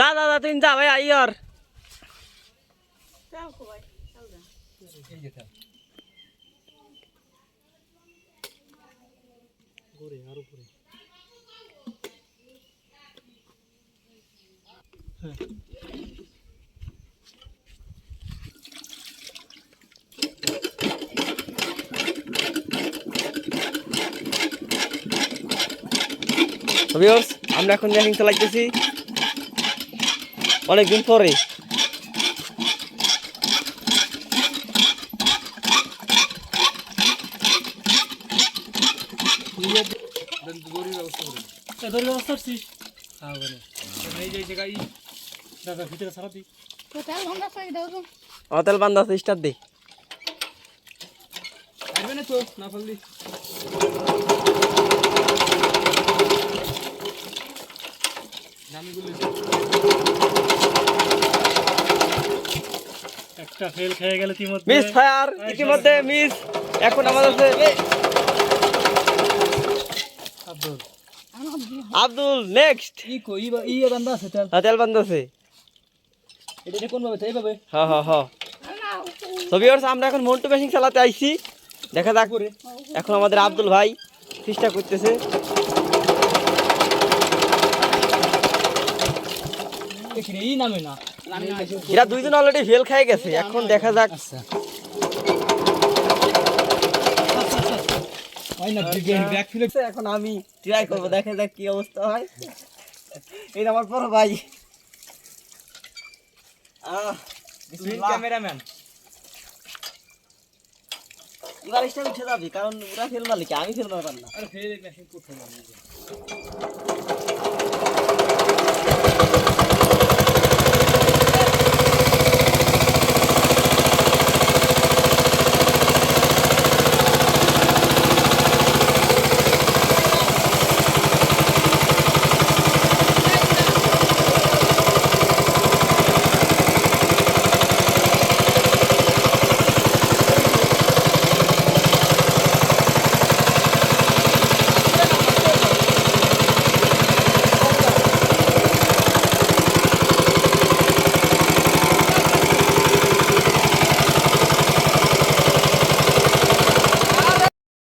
যা যা তুই যা ভাই আইয়র ভিউয়ার্স আমরা এখন ম্যাচিং চালাইতেছি অনেকদিন পরে। দড়ির ব্যবস্থা করছিস? হ্যাঁ ওখানে। এই যে এই জায়গায় দাদা ভিতরে সারা দিই কোথায় আমরা সাই দাও তো অতেল বান্ধা আছে স্টার দে না তো? না ফেললি ফেল খেয়ে গেল কি মধ্যে মিস ফায়ার ইতিমধ্যে মিস এখন আমাদের আছে আব্দুল। আব্দুল নেক্সট ই কই ই বান্দা আছে তেল। বান্ধা আছে। এটা কোন ভাবে তাই ভাবে হ হ হ। তো ভিউয়ার্স আমরা এখন মন্টু মেশিন চালাতে আইছি। দেখা যাক এখন আমাদের আব্দুল ভাই চেষ্টা করতেছে এখানে ই নামে না এরা দুইজন অলরেডি ফেল খেয়ে গেছে এখন দেখা যাক। আচ্ছা। ব্যাক ফিলে এখন আমি ট্রাই করব দেখা যাক কি অবস্থা হয়। এই আমার বড় ভাই। ক্যামেরাম্যান এবার স্টার উঠে যাবে কারণ ওরা ফেল মারলে কি? আমি ফেল মারবার না।